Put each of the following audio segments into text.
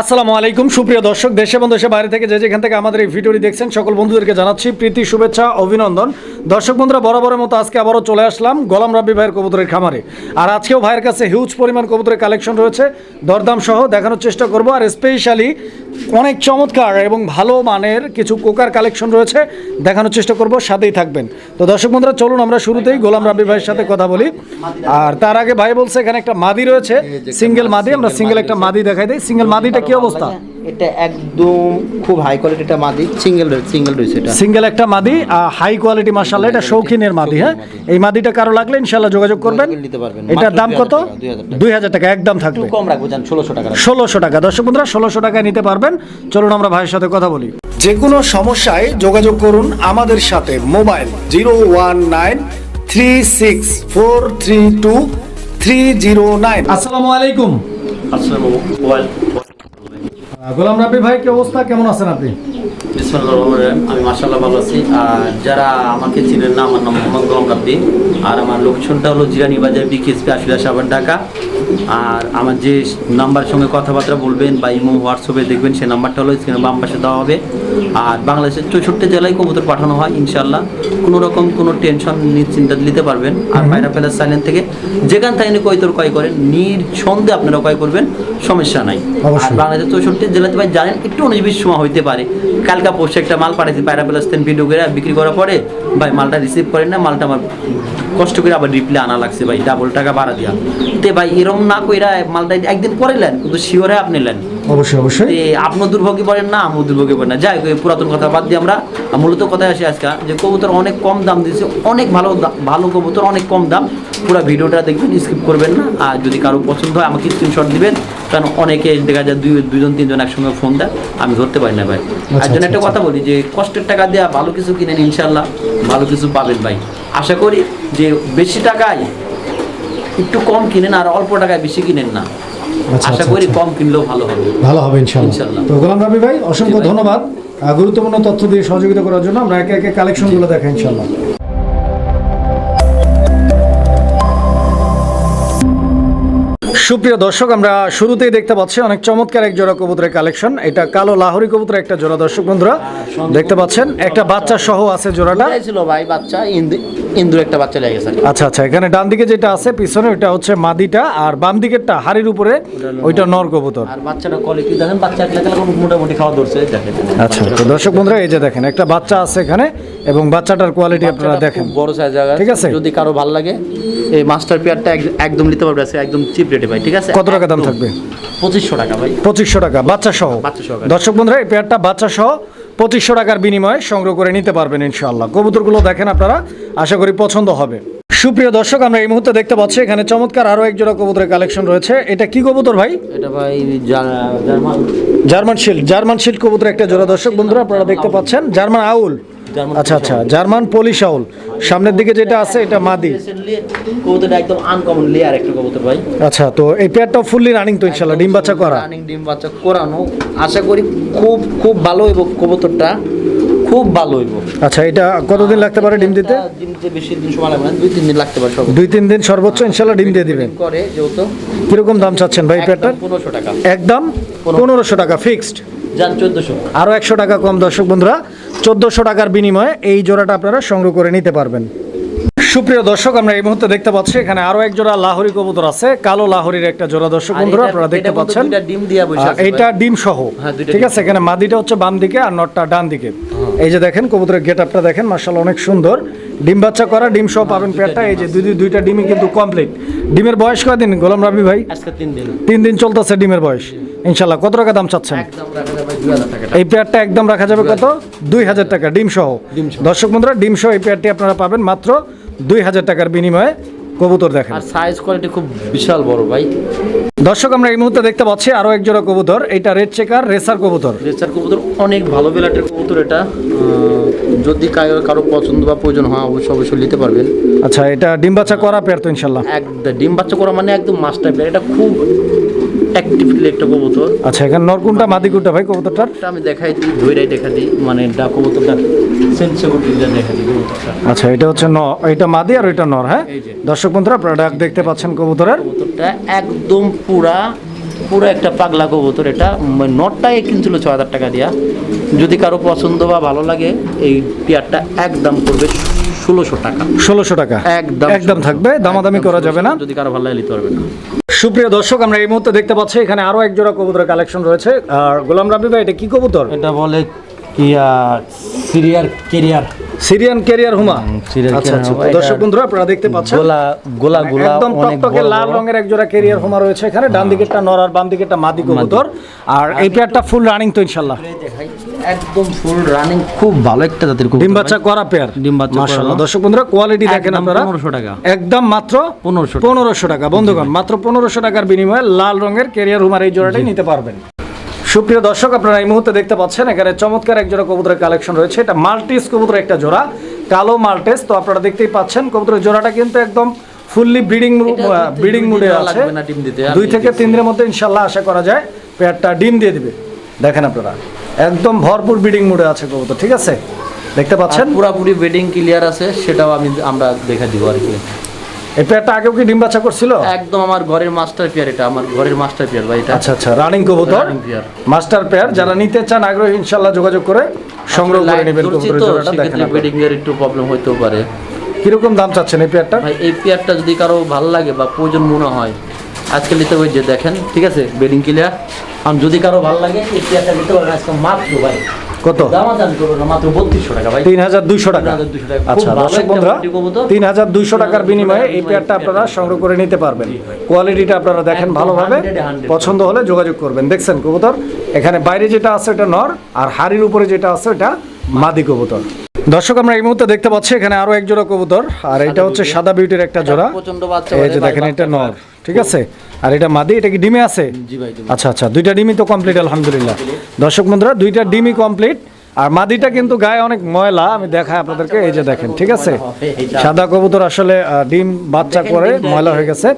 আসসালামু আলাইকুম। সুপ্রিয় দর্শক দেশে এবং দেশের বাইরে থেকে যে যেখান থেকে আমাদের এই ভিডিওটি দেখছেন সকল বন্ধুদেরকে জানাচ্ছি প্রীতি শুভেচ্ছা অভিনন্দন। দর্শক বন্ধুরা বরাবরের মতো আজকে আবারও চলে আসলাম গোলাম রাব্বি ভাইয়ের কবুতরের খামারে। আর আজকেও ভাইয়ের কাছে হিউজ পরিমাণ কবুতরের কালেকশন রয়েছে। দরদাম সহ দেখানোর চেষ্টা করব। আর স্পেশালি অনেক চমৎকার এবং ভালো মানের কিছু কোকার কালেকশন রয়েছে দেখানোর চেষ্টা করব। সাথেই থাকবেন। তো দর্শক বন্ধুরা চলুন আমরা শুরুতেই গোলাম রাব্বি ভাইয়ের সাথে কথা বলি। আর তার আগে ভাই বলছে এখানে একটা মাদি রয়েছে। সিঙ্গেল মাদি আমরা সিঙ্গেল একটা মাদি দেখাই দিই। সিঙ্গেল মাদিটা কি অবস্থা? এটা একদম খুব হাই কোয়ালিটিটা মাদি। সিঙ্গেল সিঙ্গেল রয়েছে এটা। সিঙ্গেল একটা মাদি হাই কোয়ালিটি মাশাআল্লাহ এটা শৌখিনের মাদি হ্যাঁ? এই মাদিটা কারও লাগলে ইনশাআল্লাহ যোগাযোগ করবেন। নিতে পারবেন। এটার দাম কত? 2000 টাকা, একদম থাকবে। একটু কম রাখব জান ষোলোশো টাকা রাখব। ষোলোশো টাকা। দর্শক বন্ধুরা ষোলোশো টাকায় নিতে পারবেন। চলুন আমরা ভাইয়ের সাথে কথা বলি। যে কোনো সমস্যায় যোগাযোগ করুন আমাদের সাথে। Mobile zero one nine three six four three two three zero nine. আসসালামু আলাইকুম। আসসালামু আলাইকুম। গোলাম রাব্বি ভাই, কি অবস্থা? কেমন আছেন আপনি? আমি মাসাল্লাহ ভালো আছি। আর যারা আমাকে চিনেন না, আমার নাম মোহাম্মদ গোলাম রাব্বি। আর আমার লোকেশনটা হলো জিরানি বাজার, বিকেএসপি আশুলিয়া সাবান ঢাকা। আর আমার যে নাম্বারের সঙ্গে কথাবার্তা বলবেন বা ইমো হোয়াটসঅ্যাপে দেখবেন সেই নাম্বারটা হলো স্ক্রিনে বাম পাশে দেওয়া হবে। আর বাংলাদেশের চৌষট্টি জেলায় কবুতর পাঠানো হয় ইনশাল্লাহ কোনো রকম কোনো টেনশন নিশ্চিন্তা নিতে পারবেন। আর পায়রা প্যালাস সাইলেন্ট থেকে যেখান থেকে কৈতর ক্রয় করেন নির্সন্দেহে আপনারা ক্রয় করবেন সমস্যা নাই। আর বাংলাদেশের চৌষট্টি জেলাতে ভাই জানেন একটু উনিশ বিশ সময় হইতে পারে। কালকা পোস্টে একটা মাল পাঠাইছি পায়রা তেন ভিডিও করে বিক্রি করার পরে। ভাই মালটা রিসিভ করেন না মালটা আমার কষ্ট করে আবার রিপ্লাই আনা লাগছে ভাই ডাবল টাকা বাড়া দিয়া। তে ভাই এরম না কইরা মালটা একদিন পরে নেন কিন্তু শিওরে আপনি নেন। অবশ্যই অবশ্যই। তে আপনিও দুর্ভোগী পড়েন না আমিও দুর্ভোগী পড়েন না। যাই পুরাতন কথা বাদ দিয়ে আমরা মূলত কথায় আসি আজকে যে কবুতর অনেক কম দাম দিয়েছে অনেক ভালো ভালো কবুতর অনেক কম দাম। পুরো ভিডিওটা দেখবেন স্কিপ করবেন না। আর যদি কারও পছন্দ হয় আমাকে স্ক্রিনশট দিবেন। কারণ অনেকে দেখা যায় দুই দুজন তিনজন একসঙ্গে ফোন দেয় আমি ধরতে পারি না ভাই। আর জন্য একটা কথা বলি যে কষ্টের টাকা দেওয়া ভালো কিছু কিনেন ইনশাল্লাহ ভালো কিছু পাবেন ভাই। আশা করি যে বেশি টাকায় একটু কম কিনেন আর অল্প টাকায় বেশি কিনেন না। আচ্ছা, আশা আচ্ছা, করি আচ্ছা। কম কিনলেও ভালো হবে। ভালো হবে ইনশাআল্লাহ। তো গোলাম রাব্বি ভাই অসংখ্য ধন্যবাদ। গুরুত্বপূর্ণ তথ্য দিয়ে সহযোগিতা করার জন্য আমরা একে একে কালেকশনগুলো দেখাই ইনশাআল্লাহ। সুপ্রিয় দর্শক আমরা শুরুতেই দেখতে পাচ্ছি অনেক চমৎকার এক জোড়া কবুতরের কালেকশন। এটা কালো লাহোরি কবুতরের একটা জোড়া দর্শক বন্ধুরা দেখতে পাচ্ছেন একটা বাচ্চা সহ আছে জোড়াটা। ছিল ভাই বাচ্চা ইন্দু ইন্দুর একটা বাচ্চা লেগে গেছে। আচ্ছা আচ্ছা এখানে ডান দিকে যেটা আছে পিছনে ওইটা হচ্ছে মাদিটা আর বাম দিকেরটা হাড়ির উপরে ওইটা নর কবুতর। আর বাচ্চাটা কোয়ালিটি দেখেন বাচ্চা একলা একলা মোটামুটি খাওয়া ধরছে দেখেন। আচ্ছা তো দর্শক বন্ধুরা এই যে দেখেন একটা বাচ্চা আছে এখানে এবং বাচ্চাটার কোয়ালিটি আপনারা দেখেন। বড় সাইজ জায়গা ঠিক আছে। যদি কারও ভালো লাগে এই মাস্টার পেয়ারটা এক- একদম নিতে পারবে একদম চিপ রেটে ভাই ঠিক আছে? কত টাকা দাম থাকবে? পঁচিশশো টাকা ভাই। পঁচিশশো টাকা বাচ্চা সহ? দর্শক বন্ধুরা এই পেয়ারটা বাচ্চা সহ পঁচিশশো টাকার বিনিময়ে সংগ্রহ করে নিতে পারবেন ইনশাআল্লাহ। কবুতরগুলো দেখেন আপনারা আশা করি পছন্দ হবে। সুপ্রিয় দর্শক আমরা এই মুহূর্তে দেখতে পাচ্ছি এখানে চমৎকার আরও এক জোড়া কবুতরের কালেকশন রয়েছে। এটা কি কবুতর ভাই? এটা ভাই German. German shield German shield কবুতর একটা জোড়া। দর্শক বন্ধুরা আপনারা দেখতে পাচ্ছেন জার্মান আউল। আচ্ছা আচ্ছা জার্মান পলিশ আউল। সামনের দিকে যেটা আছে এটা মাদি। কবুতরটা একদম আনকমন লেয়ার একটা কবুতর ভাই। আচ্ছা তো এই পেয়ারটা ফুললি রানিং তো ইনশাআল্লাহ ডিম বাচ্চা করা। রানিং ডিম বাচ্চা করানো। আশা করি খুব খুব ভালো হইব কবুতরটা। খুব ভালো হইব। আচ্ছা এটা কতদিন লাগতে পারে ডিম দিতে? ডিম দিতে বেশি দিন সময় লাগবে না দুই তিন দিন লাগতে পারে সব। দুই তিন দিন সর্বোচ্চ ইনশাআল্লাহ ডিম দিয়ে দিবেন। করে যেহেতু। কীরকম দাম চাচ্ছেন ভাই পেয়ারটা পনেরোশো টাকা। একদম পনেরোশো টাকা ফিক্সড যান চোদ্দশো। আরও একশো টাকা কম দর্শক বন্ধুরা। চোদ্দোশো টাকার বিনিময়ে এই জোড়াটা আপনারা সংগ্রহ করে নিতে পারবেন। সুপ্রিয় দর্শক আমরা এই মুহূর্তে দেখতে পাচ্ছি এখানে আরও এক জোড়া লাহরি কবুতর আছে কালো লাহরির একটা জোড়া দর্শক বন্ধুরা আপনারা দেখতে পাচ্ছেন। আছে এইটা ডিম সহ হ্যাঁ, ঠিক আছে এখানে মাদিটা হচ্ছে বাম দিকে আর নটটা ডান দিকে এই যে দেখেন কবুতরের গেট আপটা দেখেন মার্শাল অনেক সুন্দর। ডিম বাচ্চা করা ডিম সহ পাবেন পেয়ারটা এই যে দুই দুই- দুইটা ডিমই কিন্তু কমপ্লিট ডিমের বয়স কয়দিন গোলাম রাবি ভাই? আজকে তিন দিন। তিন দিন চলতেছে ডিমের বয়স। ইনশাল্লাহ কত টাকা দাম চাচ্ছেন? এই পেয়ারটা একদম রাখা যাবে কত? দুই হাজার টাকা ডিম সহ। ডিম সহ। দর্শক বন্ধুরা ডিম সহ এই পেয়ারটি আপনারা পাবেন মাত্র দুই হাজার টাকার বিনিময়ে। কবুতর দেখেন। আর সাইজ কোয়ালিটি খুব বিশাল বড় ভাই। দর্শক আমরা এই মুহূর্তে দেখতে পাচ্ছি আরও এক জোড়া কবুতর। এটা রেড চেকার রেসার কবুতর। রেসার কবুতর অনেক ভালো বেলাটের কবুতর এটা। আহ, যদি কারও কারও পছন্দ বা প্রয়োজন হয় অবশ্যই অবশ্যই নিতে পারবেন। আচ্ছা এটা ডিম বাচ্চা করা পেয়ার তো ইনশাল্লাহ। একদম ডিম বাচ্চা করা মানে একদম মাস্টার পেয়ার। এটা খুব একটা কবুতর। আচ্ছা এখানে মাদিকুনটা ভাই কবুতরটার আমি দেখাই দিই ধৈরাই দেখা দিই মানে ডা কবুতরটা সেন্সিটিভিটিটা দেখা দিই কবুতরটা। আচ্ছা এটা হচ্ছে ন এটা মাদি আর ওইটা নর হ্যাঁ? দর্শক বন্ধুরা আপনারা ডাক দেখতে পাচ্ছেন কবুতরের। কবুতরটা একদম পুরা পুরো একটা পাগলা কবুতর এটা। নটটাই কিনছিল ছ হাজার টাকা দিয়া। যদি কারও পছন্দ বা ভালো লাগে এই পেয়ারটা একদম পড়বে ষোলোশো টাকা। ষোলোশো টাকা। একদম একদম থাকবে দামাদামি করা যাবে না। যদি কারও ভালো লাগে নিতে পারবে না। সুপ্রিয় দর্শক, আমরা এই মুহূর্তে দেখতে পাচ্ছি এখানে আরও এক জোড়া কবুতরের কালেকশন রয়েছে। আর গোলাম রাব্বি ভাই, এটা কি কবুতর? এটা বলে কি সিরিয়ার কেরিয়ার। সিরিয়ান ক্যারিয়ার হুমা। আচ্ছা আচ্ছা। হুমা, দর্শক বন্ধুরা আপনারা দেখতে পাচ্ছেন গোলা গোলা গোলা একদম টকটকে লাল রঙের এক জোড়া ক্যারিয়ার হুমা রয়েছে এখানে ডান দিকেরটা নর আর বাম দিকেরটা মাদি কবুতর। আর এই পেয়ারটা ফুল রানিং তো ইনশাল্লাহ দেখাই একদম ফুল রানিং খুব ভালো একটা জাতের ডিম বাচ্চা করা পেয়ার ডিম বাচ্চা মাশাআল্লাহ। দর্শক বন্ধুরা কোয়ালিটি দেখেন আপনারা। 1500 টাকা। একদম মাত্র 1500 টাকা। পনেরোশো টাকা। বন্ধুগণ মাত্র পনেরোশো টাকার বিনিময়ে লাল রঙের ক্যারিয়ার হুমার এই জোড়াটাই নিতে পারবেন। সুপ্রিয় দর্শক আপনারা এই মুহূর্তে দেখতে পাচ্ছেন এখানে চমৎকার এক জোড়া কবুতরের কালেকশন রয়েছে। এটা মাল্টিস কবুতরের একটা জোড়া কালো মাল্টেস। তো আপনারা দেখতেই পাচ্ছেন কবুতরের জোড়াটা কিন্তু একদম ফুললি ব্রিডিং ব্রিডিং মুডে আছে। দুই থেকে তিন দিনের মধ্যে ইনশাল্লাহ আশা করা যায় পেয়ারটা ডিম দিয়ে দিবে। দেখেন আপনারা একদম ভরপুর ব্রিডিং মুডে আছে কবুতর ঠিক আছে? দেখতে পাচ্ছেন? পুরাপুরি বেডিং ক্লিয়ার আছে সেটাও আমি আমরা দেখা দিব আর কি। এই পেয়ারটা আগেও কি ডিম বাচ্চা করছিল? একদম আমার ঘরের মাস্টার পেয়ার এটা আমার ঘরের মাস্টার পেয়ার ভাই এটা। আচ্ছা আচ্ছা রানিং কবুতর। মাস্টার পেয়ার যারা নিতে চান আগ্রহী ইনশাল্লাহ যোগাযোগ করে সংগ্রহ করে নেবেন কবুতরের জোড়াটা দেখেন আপনারা। এর একটু প্রবলেম হইতেও পারে। কীরকম দাম চাচ্ছেন এই পেয়ারটা? ভাই এই পেয়ারটা যদি কারও ভালো লাগে বা প্রয়োজন মনে হয় আজকে নিতে ওই যে দেখেন ঠিক আছে? বেডিং ক্লিয়ার আর যদি কারও ভালো লাগে এই পেয়ারটা নিতে পারেন আজকে মাত্র ভাই। কত? তিন হাজার দুইশো টাকা। 3,200 টাকা। খুব আচ্ছা দর্শক বন্ধুরা তিন হাজার দুইশো টাকার বিনিময়ে এই পেয়ারটা আপনারা সংগ্রহ করে নিতে পারবেন। কোয়ালিটিটা আপনারা দেখেন ভালোভাবে। 100 এ 100 পছন্দ হলে যোগাযোগ করবেন। দেখছেন কবুতর? এখানে বাইরে যেটা আছে এটা নর আর হাড়ির উপরে যেটা আছে এটা মাদি কবুতর। দর্শক আমরা এই মুহূর্তে দেখতে পাচ্ছি এখানে আরও এক জোড়া কবুতর আর এটা হচ্ছে সাদা বিউটির একটা জোড়া। এই যে দেখেন এটা নর। ঠিক আছে? আর এটা মাদি এটা কি ডিমে আছে? আচ্ছা আচ্ছা দুইটা ডিমই তো কমপ্লিট আলহামদুলিল্লাহ। দর্শক বন্ধুরা দুইটা ডিমই কমপ্লিট আর মাদিটা কিন্তু গায়ে অনেক ময়লা আমি দেখাই আপনাদেরকে এই যে দেখেন ঠিক আছে? সাদা কবুতর আসলে ডিম বাচ্চা করে ময়লা হয়ে গেছে।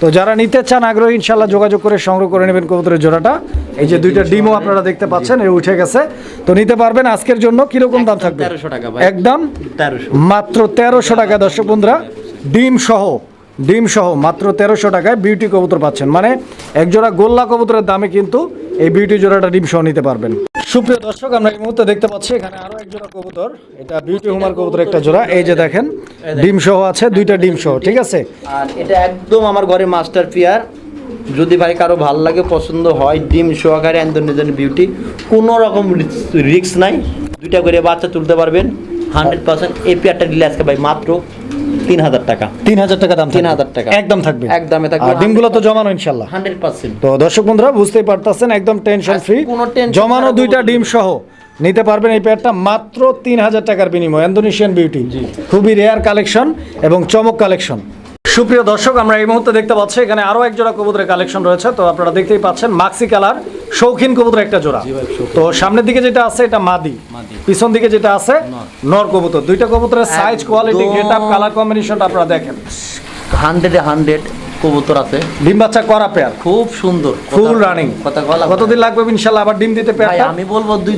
তো যারা নিতে চান আগ্রহী ইনশাল্লাহ যোগাযোগ করে সংগ্রহ করে নেবেন কবুতরের জোড়াটা। এই যে দুইটা ডিমও আপনারা দেখতে পাচ্ছেন এই উঠে গেছে। তো নিতে পারবেন আজকের জন্য কীরকম দাম থাকবে? 1300 টাকা একদম? মাত্র তেরোশো টাকা দর্শক বন্ধুরা। ডিম সহ ডিম সহ মাত্র তেরোশো টাকায় বিউটি কবুতর পাচ্ছেন। মানে একজোড়া গোল্লা কবুতরের দামে কিন্তু এই বিউটি জোড়াটা ডিম সহ নিতে পারবেন। সুপ্রিয় দর্শক আমরা এই মুহূর্তে দেখতে পাচ্ছি এখানে আরও এক জোড়া কবুতর। এটা বিউটি হুমার কবুতর একটা জোড়া। এই যে দেখেন ডিম সহ আছে দুইটা ডিম সহ ঠিক আছে? আর এটা একদম আমার ঘরে মাস্টার পিয়ার যদি ভাই কারও ভালো লাগে পছন্দ হয় ডিম সহকারে ইন্দোনেশিয়ান বিউটি কোনো রকম রিস্ক নাই। দুইটা করে বাচ্চা তুলতে পারবেন। হান্ড্রেড পার্সেন্ট এই পেয়ারটা দিলে আজকে ভাই মাত্র তিন হাজার টাকা। তিন হাজার টাকা দাম থাকবে। 3000 টাকা। একদম থাকবে। একদমে থাকবে। ডিমগুলো তো জমানো ইনশাল্লাহ। Hundred percent. তো দর্শক বন্ধুরা বুঝতেই পারতেছেন একদম টেনশন ফ্রি জমানো দুইটা ডিম সহ নিতে পারবেন এই পেয়ারটা মাত্র তিন হাজার টাকার বিনিময়। ইন্দোনেশিয়ান বিউটি খুবই রেয়ার কালেকশন এবং চমক কালেকশন সুপ্রিয় দর্শক আমরা এই মুহূর্তে দেখতে পাচ্ছি এখানে আরও এক জোড়া কবুতরের কালেকশন রয়েছে। তো আপনারা দেখতেই পাচ্ছেন মাক্সি কালার শৌখিন কবুতর একটা জোড়া। তো সামনের দিকে যেটা আছে এটা মাদি। পিছন দিকে যেটা আছে নর। কবুতর। দুইটা কবুতরের size quality get up colour কম্বিনেশনটা আপনারা দেখেন। হান্ড্রেডে হান্ড্রেড কবুতর আছে। ডিম বাচ্চা করা পেয়ার খুব সুন্দর। ফুল রানিং কথা বলা। কতদিন লাগবে ইনশাল্লাহ আবার ডিম দিতে ভাই পেয়ারটা আমি বলব দুই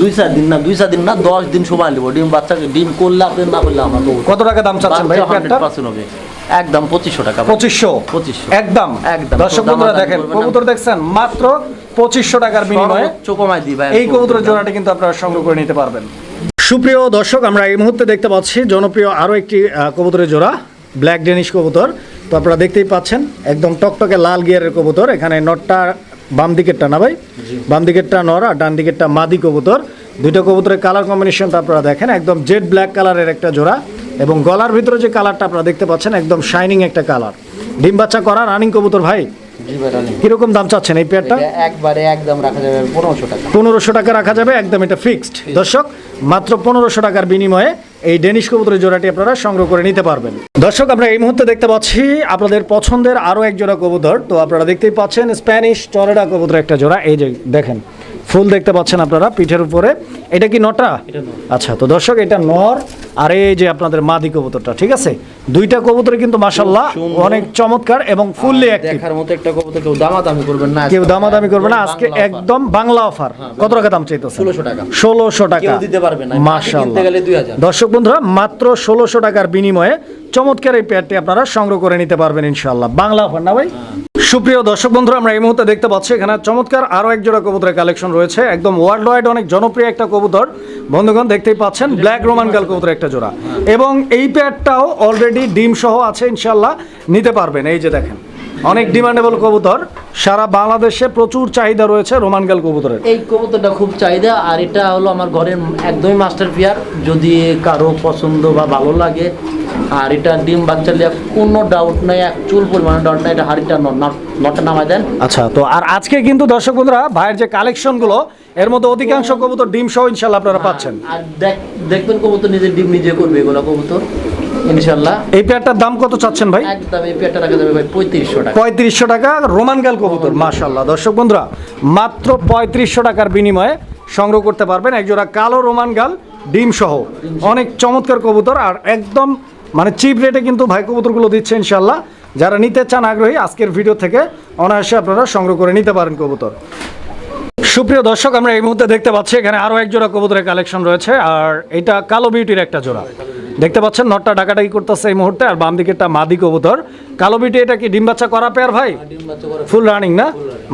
দুই চার দিন না দুই চার দিন না দশ দিন সময় নেব। ডিম বাচ্চা ডিম করলে আপনি না করলে আমার কত টাকা দাম চাচ্ছেন ভাই পেয়ারটা হবে। একদম পঁচিশশো টাকা। পঁচিশশো? 2500 একদম। একদম। দর্শক বন্ধুরা দেখেন কবুতর দেখছেন মাত্র পঁচিশশো টাকার বিনিময়ে কমায় দিই ভাই এই কবুতরের জোড়াটা কিন্তু আপনারা সংগ্রহ করে নিতে পারবেন। সুপ্রিয় দর্শক আমরা এই মুহূর্তে দেখতে পাচ্ছি জনপ্রিয় আরও একটি কবুতরের জোড়া ব্ল্যাক ডেনিশ কবুতর। তো আপনারা দেখতেই পাচ্ছেন একদম টকটকে লাল গিয়ারের কবুতর। এখানে নটটা বাম দিকেরটা না ভাই? বাম দিকেরটা নর আর ডান দিকেরটা মাদি কবুতর। দুইটা কবুতরের কালার কম্বিনেশনটা আপনারা দেখেন একদম জেড ব্ল্যাক কালারের একটা জোড়া। এবং গলার ভিতরে যে কালারটা আপনারা দেখতে পাচ্ছেন একদম শাইনিং একটা কালার ডিম বাচ্চা করা রানিং কবুতর ভাই। কীরকম দাম চাচ্ছেন এই পেয়ারটা একবারে একদম রাখা যাবে পনেরোশো টাকা। পনেরোশো টাকা রাখা যাবে একদম এটা ফিক্সড দর্শক মাত্র পনেরোশো টাকার বিনিময়ে এই ডেনিশ কবুতরের জোড়াটি আপনারা সংগ্রহ করে নিতে পারবেন। দর্শক আমরা এই মুহূর্তে দেখতে পাচ্ছি আপনাদের পছন্দের আরও এক জোড়া কবুতর। তো আপনারা দেখতেই পাচ্ছেন স্প্যানিশ টরেডা কবুতর একটা জোড়া। এই যে দেখেন ফুল দেখতে পাচ্ছেন আপনারা পিঠের উপরে। এটা কি নটা? আচ্ছা তো দর্শক এটা নর আর এই যে আপনাদের মাদি কবুতরটা ঠিক আছে? দুইটা কবুতর কিন্তু মাসাল্লাহ অনেক চমৎকার এবং ফুললি দেখার মতো একটা কবুতর কেউ দামাদামি করবেন না কেউ দামাদামি করবে না আজকে একদম বাংলা অফার কত টাকা দাম চাইতেছে 1600 টাকা। ষোলোশো টাকা। কেউ দিতে পারবে না। মাশাআল্লাহ। কিনতে গেলে 2000 দর্শক বন্ধুরা মাত্র ষোলোশো টাকার বিনিময়ে চমৎকার এই পেয়ারটি আপনারা সংগ্রহ করে নিতে পারবেন ইনশাআল্লাহ। বাংলা অফার না ভাই? সুপ্রিয় দর্শক বন্ধুরা, আমরা এই মুহূর্তে দেখতে পাচ্ছি, এখানে চমৎকার আরও এক জোড়া কবুতরের কালেকশন রয়েছে। একদম ওয়ার্ল্ড ওয়াইড অনেক জনপ্রিয় একটা কবুতর। বন্ধুগণ, দেখতেই পাচ্ছেন ব্ল্যাক রোমান গাল কবুতর একটা জোড়া। এবং এই প্যাডটাও অলরেডি ডিম সহ আছে ইনশাল্লাহ নিতে পারবেন। এই যে দেখেন, অনেক ডিমান্ডেবল কবুতর। সারা বাংলাদেশে প্রচুর চাহিদা রয়েছে রোমান গাল কবুতরের। এই কবুতরটা খুব চাহিদা, আর এটা হলো আমার ঘরের একদমই মাস্টার পিয়ার যদি কারও পছন্দ বা ভালো লাগে আর এটা ডিম বাচ্চা লিয়া কোনো ডাউট নাই এক চুল পরিমাণে ডাউট নাই এটা হাড়িটা নটটা নামায় দেন। আচ্ছা তো আর আজকে কিন্তু দর্শক বন্ধুরা ভাইয়ের যে কালেকশনগুলো এর মধ্যে অধিকাংশ কবুতর ডিম সহ ইনশাল্লাহ আপনারা পাচ্ছেন। আর দেখ দেখবেন কবুতর নিজে ডিম নিজে করবে এগুলো কবুতর এই পেয়ারটার দাম কত চাচ্ছেন ভাই? একদম এই পেয়ারটা রাখা যাবে ভাই পঁয়ত্রিশশো টাকা। পঁয়ত্রিশশো টাকা রোমান গাল কবুতর মাশাল্লাহ দর্শক বন্ধুরা মাত্র পঁয়ত্রিশশো টাকার বিনিময়ে সংগ্রহ করতে পারবেন একজোড়া কালো রোমান গাল ডিম সহ। অনেক চমৎকার কবুতর আর একদম মানে চিপ রেটে কিন্তু ভাই কবুতরগুলো দিচ্ছে ইনশাল্লাহ যারা নিতে চান আগ্রহী আজকের ভিডিও থেকে অনায়াসে আপনারা সংগ্রহ করে নিতে পারেন কবুতর। সুপ্রিয় দর্শক আমরা এই মুহূর্তে দেখতে পাচ্ছি এখানে আরও এক জোড়া কবুতরের কালেকশন রয়েছে আর এটা কালো বিউটির একটা জোড়া। দেখতে পাচ্ছেন নটটা ডাকাডাকি করতেছে এই মুহূর্তে আর বাম দিকেরটা মাদি কবুতর। কালো বিউটি এটা কি ডিম বাচ্চা করা পেয়ার ভাই? ফুল রানিং না?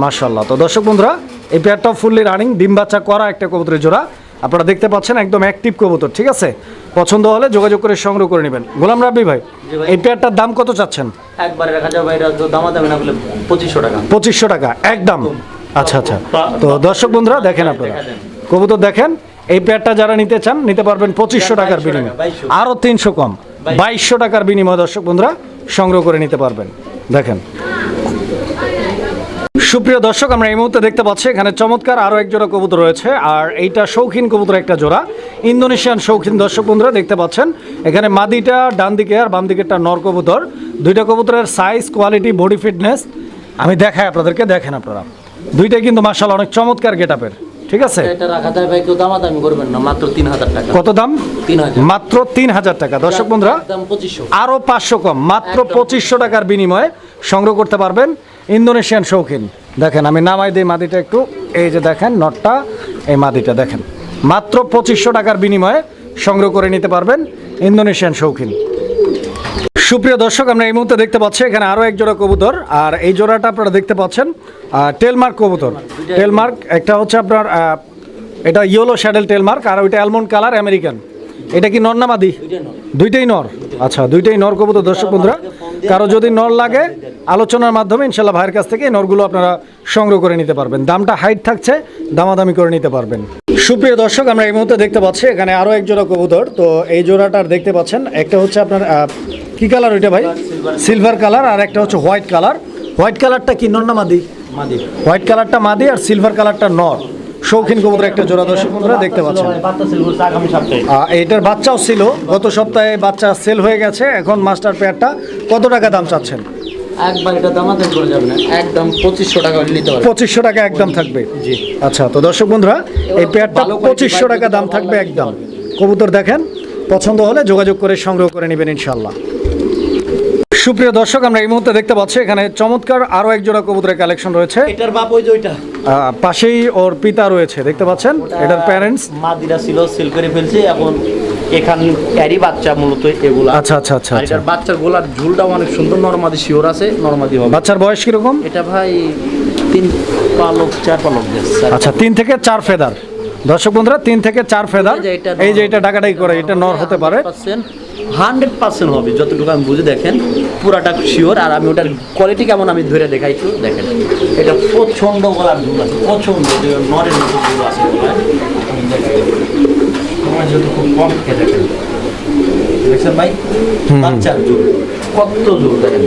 মাশাল্লাহ তো দর্শক বন্ধুরা এই পেয়ারটাও ফুললি রানিং ডিম বাচ্চা করা একটা কবুতরের জোড়া। আপনারা দেখতে পাচ্ছেন একদম অ্যাক্টিভ কবুতর ঠিক আছে? পছন্দ হলে যোগাযোগ করে সংগ্রহ করে নেবেন। গোলাম রাব্বি ভাই এই পেয়ারটার দাম কত চাচ্ছেন? একবারে রাখা যাবে এটা তো দামা দামে না বলে পঁচিশশো টাকা। পঁচিশশো টাকা একদম। আচ্ছা আচ্ছা। তো দর্শক বন্ধুরা দেখেন আপনারা। কবুতর দেখেন এই পেয়ারটা যারা নিতে চান নিতে পারবেন পঁচিশশো টাকার 2200 বিনিময়ে। টাকা, 2200 আরও তিনশো কম। বাইশশো টাকার বিনিময়ে দর্শক বন্ধুরা সংগ্রহ করে নিতে পারবেন। দেখেন। সুপ্রিয় দর্শক আমরা এই মুহূর্তে দেখতে পাচ্ছি এখানে চমৎকার আরও এক জোড়া কবুতর রয়েছে আর এইটা শৌখিন কবুতর একটা জোড়া। ইন্দোনেশিয়ান শৌখিন দর্শক বন্ধুরা দেখতে পাচ্ছেন এখানে মাদিটা ডান দিকে আর বাম দিকেরটা নর কবুতর। দুইটা কবুতরের সাইজ কোয়ালিটি বডি ফিটনেস আমি দেখাই আপনাদেরকে দেখেন আপনারা। দুইটাই কিন্তু মার্শাল অনেক চমৎকার গেট আপের ঠিক আছে? এটা রাখা যাবে ভাই কেউ দামা করবেন না মাত্র তিন হাজার টাকা। কত দাম? মাত্র তিন হাজার টাকা। দর্শক বন্ধুরা দাম আরও পাঁচশো কম মাত্র। পঁচিশশো। টাকার বিনিময়ে সংগ্রহ করতে পারবেন। ইন্দোনেশিয়ান শৌখিন। দেখেন, আমি নামাই দিই মাদিটা একটু। এই যে দেখেন, নটটা, এই মাদিটা দেখেন। মাত্র পঁচিশশো টাকার বিনিময়ে সংগ্রহ করে নিতে পারবেন ইন্দোনেশিয়ান শৌখিন। সুপ্রিয় দর্শক, আমরা এই মুহূর্তে দেখতে পাচ্ছি এখানে আরও এক জোড়া কবুতর। আর এই জোড়াটা আপনারা দেখতে পাচ্ছেন টেলমার্ক কবুতর। টেলমার্ক একটা হচ্ছে আপনার এটা ইয়েলো শ্যাডেল টেলমার্ক আর ওইটা অ্যালমন্ড কালার আমেরিকান এটা কি নর না মাদি দুইটাই নর। আচ্ছা দুইটাই নর কবুতর। দর্শক বন্ধুরা কারও যদি নর লাগে আলোচনার মাধ্যমে ইনশাল্লাহ ভাইয়ের কাছ থেকে এই নরগুলো আপনারা সংগ্রহ করে নিতে পারবেন। দামটা হাইট থাকছে দামাদামি করে নিতে পারবেন। সুপ্রিয় দর্শক আমরা এই মুহূর্তে দেখতে পাচ্ছি এখানে আরও এক জোড়া কবুতর। তো এই জোড়াটার দেখতে পাচ্ছেন একটা হচ্ছে আপনার কি কালার ওইটা ভাই? সিলভার কালার আর একটা হচ্ছে হোয়াইট কালার। হোয়াইট কালারটা কি নর না মাদি? মাদি। হোয়াইট কালারটা মাদি আর সিলভার কালারটা নর। শৌখিন কবুতর একটা জোড়া দর্শক বন্ধুরা দেখতে পাচ্ছেন। এটার বাচ্চাও ছিল গত সপ্তাহে বাচ্চা সেল হয়ে গেছে এখন মাস্টার পেয়ারটা কত টাকা দাম চাচ্ছেন? একবার এটা দামা করে যাবে না একদম পঁচিশশো টাকা নিতে পারবে পঁচিশশো টাকা একদম থাকবে? জি। আচ্ছা তো দর্শক বন্ধুরা এই পেয়ারটা ভালো পঁচিশশো টাকা দাম থাকবে একদম। কবুতর দেখেন পছন্দ হলে যোগাযোগ করে সংগ্রহ করে নেবেন ইনশাল্লাহ সুপ্রিয় দর্শক আমরা এই মুহূর্তে দেখতে পাচ্ছি এখানে চমৎকার আরও এক জোড়া কবুতরের কালেকশন রয়েছে। এটার বাপ ওই যে ওইটা। পাশেই ওর পিতা রয়েছে দেখতে পাচ্ছেন? এটার প্যারেন্টস মাদিরা ছিল সেল করে ফেলছে এখন এখান এরই বাচ্চা মূলত এগুলা। আচ্ছা আচ্ছা আচ্ছা আচ্ছা। এটার বাচ্চার গোলার ঝুলটাও অনেক সুন্দর নরমাদি শিওর আছে নরমাদি হবে। বাচ্চার বয়স কীরকম? এটা ভাই তিন পালক চার পালক আচ্ছা তিন থেকে চার ফেদার। দর্শক বন্ধুরা তিন থেকে চার ফেদার। এই যে এটা ডাকাডাকি করে এটা নর হতে পারে। হান্ড্রেড পার্সেন্ট হবে যতটুকু আমি বুঝে দেখেন। পুরাটা শিওর আর আমি ওটার কোয়ালিটি কেমন আমি ধরে দেখাই একটু দেখেন। এটা প্রচণ্ড গলার ঝুল আছে প্রচণ্ড যে নরের মতো ঝুল আছে গলায়। আমি দেখাই। তোমার যেহেতু খুব কম খেয়ে দেখেন দেখছেন ভাই? বাচ্চার ঝুল কত দেখেন।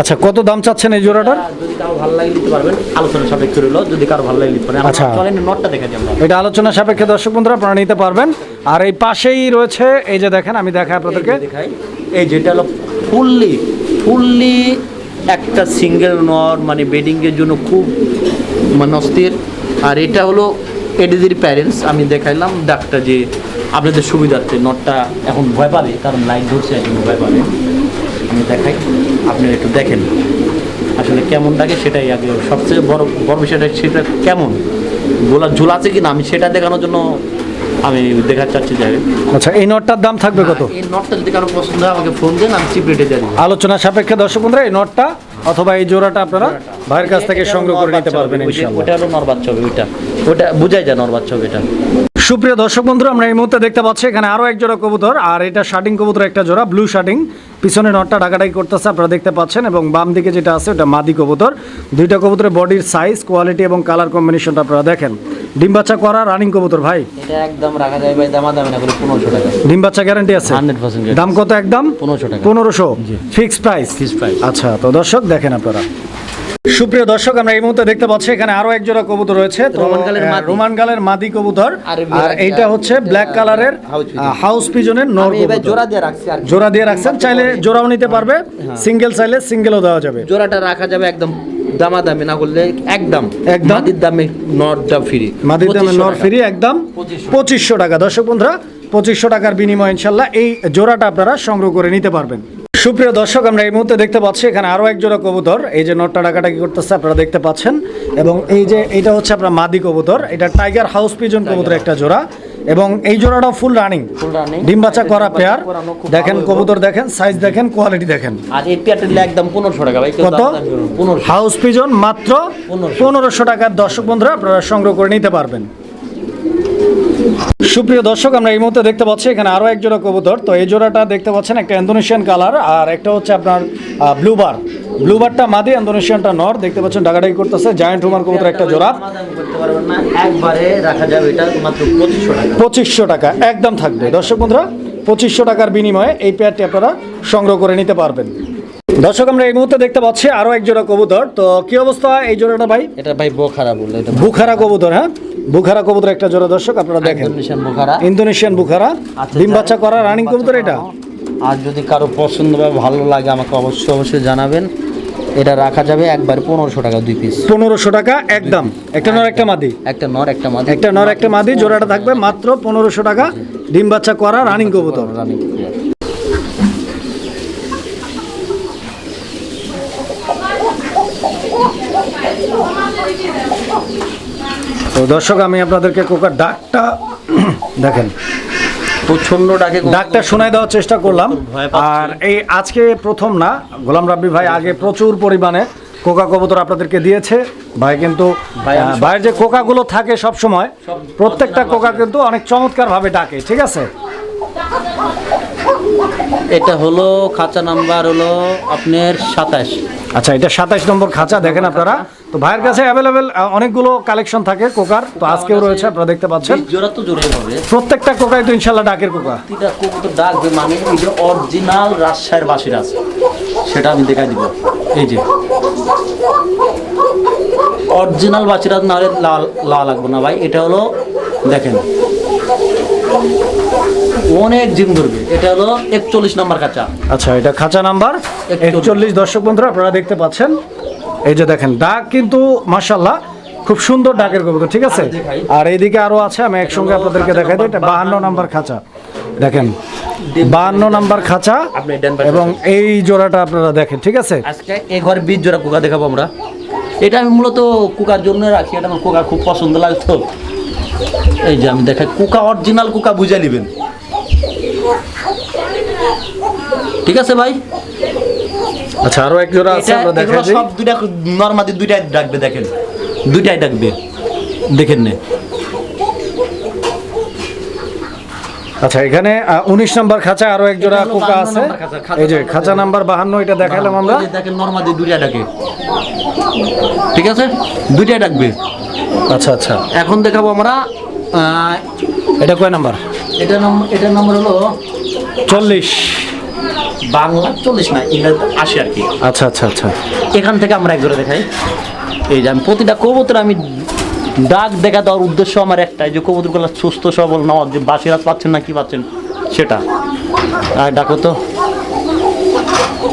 আচ্ছা কত দাম চাচ্ছেন এই জোড়াটার? আর যদি কারও ভালো লাগে নিতে পারবেন আলোচনা সাপেক্ষে রইল। যদি কারও ভালো লাগে নিতে পারেন আচ্ছা। আচ্ছা চলেন নটটা দেখা দিই আমরা। এটা আলোচনা সাপেক্ষে দর্শক বন্ধুরা আপনারা নিতে পারবেন। আর এই পাশেই রয়েছে এই যে দেখেন আমি দেখাই আপনাদেরকে। দেখাই এই যেটা হলো ফুললি ফুললি একটা সিঙ্গেল নর মানে বেডিংয়ের জন্য খুব মানে অস্থির। আর এটা হলো এডিজির প্যারেন্টস আমি দেখাইলাম ডাক্তার যে আপনাদের সুবিধার্থে নটটা এখন ভয় পাবে, কারণ লাইট ধরছে এখন ভয় পাবে। আমি দেখাই, আপনারা একটু দেখেন। আসলে কেমন লাগে সেটাই আগে, সবচেয়ে বড় বড় বিষয়টা সেটা কেমন? গোলা ঝুল আছে কি না আমি সেটা দেখানোর জন্য আমি দেখার চাচ্ছি যাবে আচ্ছা এই নটটার দাম থাকবে কত? এই নটটা যদি কারও পছন্দ হয় আমাকে ফোন দেন আমি চিপ রেটে দিয়ে দেবো। আলোচনা সাপেক্ষে দর্শক বন্ধুরা এই নটটা অথবা এই জোড়াটা আপনারা ভাইয়ের কাছ থেকে সংগ্রহ করে নিতে পারবেন ইনশাআল্লাহ। ওটা আরও নর বাচ্চা হবে ওইটা। ওটা বুঝাই যায় নর বাচ্চা হবে এটা। সুপ্রিয় দর্শক বন্ধুরা আমরা এই মুহূর্তে দেখতে পাচ্ছি এখানে আরও এক জোড়া কবুতর আর এটা শার্টিং কবুতর একটা জোড়া ব্লু শার্টিং পিছনে নটটা ডাকাটাই করতেছে আপনারা দেখতে পাচ্ছেন এবং বাম দিকে যেটা আছে ওটা মাদি কবুতর। দুইটা কবুতরের বডির সাইজ কোয়ালিটি এবং কালার কম্বিনেশনটা আপনারা দেখেন। ডিম বাচ্চা করা রানিং কবুতর ভাই? এটা একদম রাখা যায় ভাই দামা দামি না করে পনেরোশো টাকা। ডিম বাচ্চা গ্যারান্টি আছে? দাম কত একদম? পনেরোশো টাকা। পনেরোশো। Fix price Fixed price। আচ্ছা তো দর্শক দেখেন আপনারা। সুপ্রিয় দর্শক আমরা এই মুহূর্তে দেখতে পাচ্ছি এখানে আরও এক জোড়া কবুতর রয়েছে। রোমান গালের মাদি। কবুতর। আর এইটা হচ্ছে ব্ল্যাক কালারের হাউস পিজনের নর জোড়া দিয়ে রাখছি জোড়া দিয়ে রাখছেন চাইলে জোড়াও নিতে পারবে সিঙ্গেল চাইলে সিঙ্গেলও দেওয়া যাবে। জোড়াটা রাখা যাবে একদম দামা না করলে একদম একদম? মাদির দামে নটটা ফ্রি মাদির দামে নর ফ্রি একদম পঁচিশশো টাকা। দর্শক বন্ধুরা পঁচিশশো টাকার বিনিময় ইনশাল্লাহ এই জোড়াটা আপনারা সংগ্রহ করে নিতে পারবেন। সুপ্রিয় দর্শক আমরা এই মুহূর্তে দেখতে পাচ্ছি এখানে আরও এক জোড়া কবুতর। এই যে নটটা টাকাটা কি করতেছে আপনারা দেখতে পাচ্ছেন। এবং এই যে এটা হচ্ছে আপনার মাদি কবুতর। এটা টাইগার হাউস পিজন কবুতর একটা জোড়া। এবং এই জোড়াটাও ফুল রানিং। ডিম বাচ্চা করা পেয়ার। দেখেন কবুতর দেখেন সাইজ দেখেন কোয়ালিটি দেখেন। আর এই পেয়ারটা একদম পনেরোশো টাকা ভাই কত? হাউস পিজন মাত্র। পনেরোশো। টাকার দর্শক বন্ধুরা আপনারা সংগ্রহ করে নিতে পারবেন। সুপ্রিয় দর্শক আমরা এই মুহূর্তে দেখতে পাচ্ছি এখানে আরও এক জোড়া কবুতর। তো এই জোড়াটা দেখতে পাচ্ছেন একটা ইন্দোনেশিয়ান কালার আর একটা হচ্ছে আপনার ব্লুবার ব্লুবারটা মাদি ইন্দোনেশিয়ানটা নর। দেখতে পাচ্ছেন ডাকাডাকি করতেছে জায়ান্ট হুমার কবুতর একটা জোড়া। একবারে রাখা যাবে এটা মাত্র পঁচিশশো টাকা। পঁচিশশো টাকা একদম থাকবে। দর্শক বন্ধুরা পঁচিশশো টাকার বিনিময়ে এই পেয়ারটি আপনারা সংগ্রহ করে নিতে পারবেন। দর্শক আমরা এই মুহূর্তে দেখতে পাচ্ছি আরও এক জোড়া কবুতর। তো কি অবস্থা এই জোড়াটা ভাই? এটা ভাই বোখারা বলে এটা বুখারা। কবুতর হ্যাঁ? বুখারা কবুতর একটা জোড়া দর্শক আপনারা দেখেন। Indonesian Bukhara. Indonesian Bukhara. আচ্ছা, ডিম বাচ্চা করা রানিং কবুতর এটা। আর যদি কারও পছন্দ বা ভালো লাগে আমাকে অবশ্যই অবশ্যই জানাবেন। এটা রাখা যাবে একবার পনেরোশো টাকা দুই পিস পনেরোশো টাকা একদম। একটা নর একটা মাদি। একটা নর একটা মাদি। একটা নর একটা মাদি জোড়াটা থাকবে মাত্র পনেরোশো টাকা। ডিম বাচ্চা করা রানিং কবুতর। রানিং তো দর্শক আমি আপনাদেরকে কোকার ডাকটা দেখেন প্রচণ্ড ডাকে ডাকটা শোনাই দেওয়ার চেষ্টা করলাম। আর এই আজকে প্রথম না গোলাম রাব্বি ভাই আগে প্রচুর পরিমাণে কোকা কবুতর আপনাদেরকে দিয়েছে। ভাই কিন্তু ভাই, ভাইয়ের যে কোকাগুলো থাকে সব সময় প্রত্যেকটা কোকা কিন্তু অনেক চমৎকার ভাবে ডাকে ঠিক আছে? এটা হলো খাঁচা নাম্বার হলো আপনার সাতাশ। আচ্ছা এটা সাতাশ নম্বর খাঁচা দেখেন আপনারা। তো ভাইয়ের কাছে অ্যাভেলেবেল অনেকগুলো কালেকশন থাকে কোকার। তো আজকেও রয়েছে আপনারা দেখতে পাচ্ছেন। জোড়া তো জোরে হবে। প্রত্যেকটা কোকাই তো ইনশাল্লাহ ডাকের কোকা। প্রতিটা কবুতর ডাকবে মানে এই যে অরিজিনাল রাজশাহীর বাসির আছে সেটা আমি দেখাই দিব। এই যে। অরিজিনাল বাসিরাজ না হলে লাল লাল লাগবে না ভাই। এটা হলো দেখেন। অনেক জিম ধরবে। এটা হলো একচল্লিশ নাম্বার কাঁচা আচ্ছা এটা খাঁচা নাম্বার। একচল্লিশ দর্শক বন্ধুরা আপনারা দেখতে পাচ্ছেন। এই যে দেখেন ডাক কিন্তু মাশাল্লাহ খুব সুন্দর ডাকের কবুতর ঠিক আছে? আর এইদিকে আরও আছে আমি একসঙ্গে আপনাদেরকে দেখাই দিই এটা বাহান্ন নাম্বার খাঁচা। দেখেন বাহান্ন নাম্বার খাঁচা এবং এই জোড়াটা আপনারা দেখেন ঠিক আছে? আজকে এ ঘরে বীজ জোড়া কুকা দেখাবো আমরা। এটা আমি মূলত কুকার জন্য রাখি এটা আমার কুকা খুব পছন্দ লাগতো। এই যে আমি দেখাই কুকা অরিজিনাল কুকা বুঝে নেবেন। ঠিক আছে ভাই? আচ্ছা আরও এক জোড়া আছে আমরা দেখাই দিই। সব দুইটা নর্মাদি দুইটাই ডাকবে দেখেন। দুইটাই ডাকবে। দেখেন নে। আচ্ছা এখানে উনিশ নাম্বার খাঁচা আরও এক জোড়া কোকা আছে। এই যে খাঁচা নাম্বার। বাহান্ন এটা দেখালাম আমরা। দেখেন নর্মাদি দুইটা ডাকে। ঠিক আছে? দুইটাই ডাকবে। আচ্ছা আচ্ছা। এখন দেখাবো আমরা এটা কয় নাম্বার? এটা এটা নম্বর হলো চল্লিশ। বাংলা চল্লিশ না ইংরেজি আসে আর কি। আচ্ছা আচ্ছা আচ্ছা। এখান থেকে আমরা একজোড়া দেখাই। এই যে আমি প্রতিটা কবুতর আমি ডাক দেখা দেওয়ার উদ্দেশ্য আমার একটাই যে কবুতরগুলো সুস্থ সবল নেওয়ার যে বাসিরাত পাচ্ছেন না কি পাচ্ছেন সেটা। আর ডাকো তো।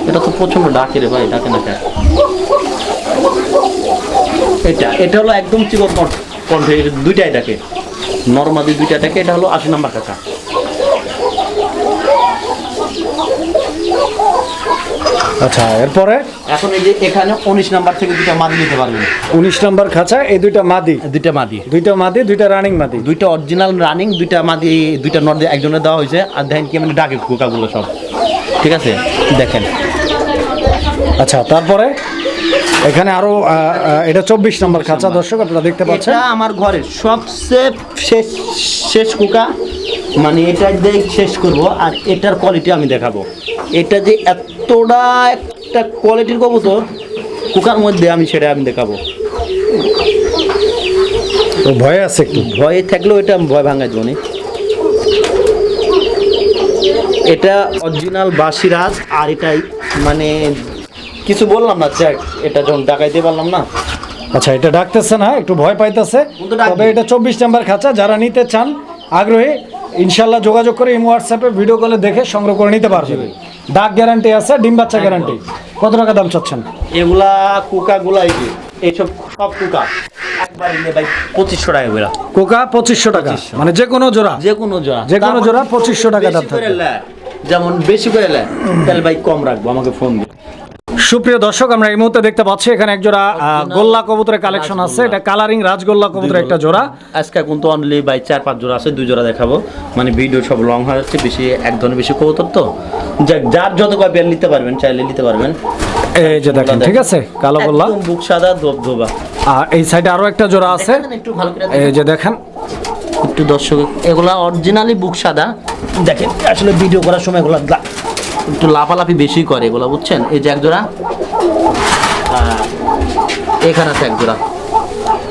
এটা তো প্রচণ্ড ডাকে রে ভাই ডাকে না এটা এটা হলো একদম চিকন কণ্ঠ দুইটাই ডাকে। নর্মাদি দুইটা ডাকে এটা হলো আশি নাম্বার কাকা। আচ্ছা এরপরে? এখন এই যে এখানে উনিশ নাম্বার থেকে দুটা মাদি নিতে পারবেন। উনিশ নম্বর খাঁচা এই দুইটা মাদি? দুইটা মাদি। দুইটা মাদি দুইটা রানিং মাদি? দুইটা অরিজিনাল রানিং দুইটা মাদি দুইটা নট একজনের দেওয়া হয়েছে। আর দেখেন কি মানে ডাকে কুকাগুলো সব। ঠিক আছে? দেখেন। আচ্ছা তারপরে? এখানে আরও এটা চব্বিশ নম্বর খাঁচা দর্শক আপনারা দেখতে পাচ্ছেন। এটা আমার ঘরের সবচেয়ে শেষ শেষ কুকা। মানে এটা দিয়ে শেষ করব আর এটার কোয়ালিটি আমি দেখাবো। এটা যে এতটা একটা কোয়ালিটির কবুতর কুকার মধ্যে আমি সেটা আমি দেখাবো। তো ভয়ে আছে একটু। ভয়ে থাকলেও এটা আমি ভয় ভাঙাই দেবো এটা অরিজিনাল বাসিরাজ আর এটাই মানে কিছু বললাম না চেক এটা যখন ডাকাইতে পারলাম না। আচ্ছা এটা ডাকতেছে না একটু ভয় পাইতেছে। তবে এটা চব্বিশ নাম্বার খাঁচা যারা নিতে চান আগ্রহী ইনশাল্লাহ যোগাযোগ করে এই হোয়াটসঅ্যাপে ভিডিও কলে দেখে সংগ্রহ করে নিতে পারবে। ডাক গ্যারান্টি আছে ডিম বাচ্চা গ্যারান্টি কত টাকা দাম চাচ্ছেন? এগুলা কুকাগুলা এই যে এইসব সব কুকা। পঁচিশশো টাকা কোকা পঁচিশশো টাকা মানে যে কোনো জোড়া। যে কোনো জোড়া। যে কোনো জোড়া যদি 2500 টাকা দাম যেমন বেশি করে তাহলে ভাই কম রাখব আমাকে ফোন দিয়ে সুপ্রিয় দর্শক আমরা এই মুহূর্তে দেখতে পাচ্ছি এখানে এক জোড়া গোল্লা কবুতরের কালেকশন আছে। এটা কালারিং রাজগোল্লা কবুতরের একটা জোড়া। আজকে কিন্তু অনলি বাই চার পাঁচ জোড়া আছে দুই জোড়া দেখাবো। মানে ভিডিও সব লং হয়ে যাচ্ছে বেশি এক ধরনের বেশি কবুতর তো। যার যত কয় বেল নিতে পারবেন চাইলে নিতে পারবেন। এই যে দেখেন ঠিক আছে? কালো গোল্লা। বুক সাদা ধোবা। আর এই সাইডে আরও একটা জোড়া আছে। একটু ভালো করে এই যে দেখেন। একটু দর্শক এগুলা অরিজিনালি বুক সাদা। দেখেন আসলে ভিডিও করার সময় এগুলা একটু লাফালাফি বেশি করে এগুলা বুঝছেন? এই যে এক জোড়া এখানে আছে এক জোড়া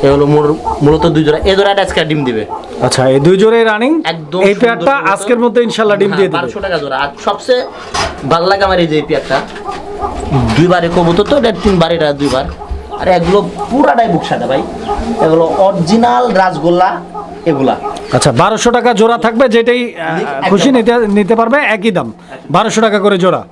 এগুলো মূল- মূলত দুই জোড়া। এই জোড়াটা আজকে ডিম দিবে। আচ্ছা এই দুই জোড়াই রানিং একদম এই পেয়ারটা আজকের মধ্যে ইনশাল্লাহ ডিম দিয়ে দিবে। বারোশো টাকা জোড়া। আর সবচেয়ে ভালো লাগে আমার এই যে পেয়ারটা দুইবারে কবুতর তো এটা তিনবার এটা দুইবার। আর এগুলো পুরাটাই বুক সাদা ভাই। এগুলো অরিজিনাল রাসগোল্লা এগুলা। আচ্ছা বারোশো টাকা জোড়া থাকবে যেটাই খুশি নিতে নিতে পারবে একই দাম। বারোশো টাকা করে জোড়া।